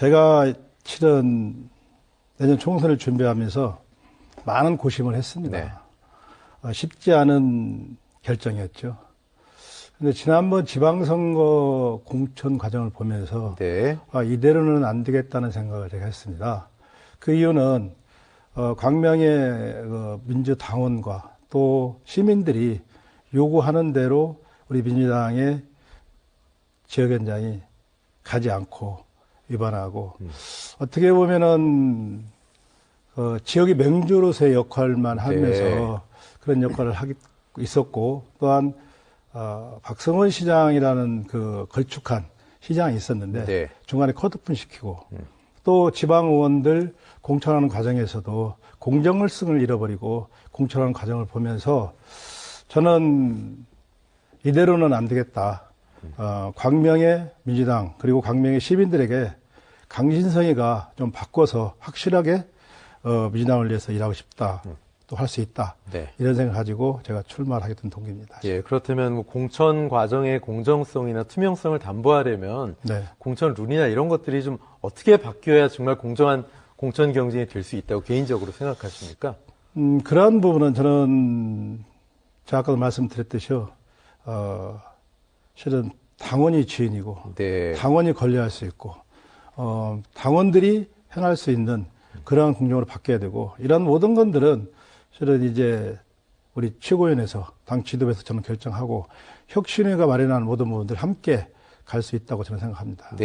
제가 치른 내년 총선을 준비하면서 많은 고심을 했습니다. 네. 어, 쉽지 않은 결정이었죠. 근데 지난번 지방선거 공천 과정을 보면서 네. 아, 이대로는 안 되겠다는 생각을 제가 했습니다. 그 이유는 어, 광명의 그 민주당원과 또 시민들이 요구하는 대로 우리 민주당의 지역위원장이 가지 않고 위반하고 어떻게 보면은 어, 지역의 맹주로서의 역할만 하면서 네. 그런 역할을 하고 있었고 또한 어, 박성원 시장이라는 그 걸쭉한 시장이 있었는데 네. 중간에 컷오프 시키고 또 지방 의원들 공천하는 과정에서도 공정을승을 잃어버리고 공천하는 과정을 보면서 저는 이대로는 안 되겠다. 어, 광명의 민주당 그리고 광명의 시민들에게 강신성이가 좀 바꿔서 확실하게 어, 민주당을 위해서 일하고 싶다. 또할 수 있다. 네. 이런 생각 가지고 제가 출마를 하게 된 동기입니다. 예, 그렇다면 뭐 공천 과정의 공정성이나 투명성을 담보하려면 네. 공천 룰이나 이런 것들이 좀 어떻게 바뀌어야 정말 공정한 공천 경쟁이 될 수 있다고 개인적으로 생각하십니까? 음, 그러한 부분은 저는 제가 아까도 말씀드렸듯이요. 어, 실은 당원이 주인이고 네. 당원이 권리할 수 있고 어, 당원들이 행할 수 있는 그러한 공정으로 바뀌어야 되고 이런 모든 것들은 실은 이제 우리 최고위원회에서 당 지도부에서 저는 결정하고 혁신회가 마련한 모든 부분들 함께 갈 수 있다고 저는 생각합니다. 네.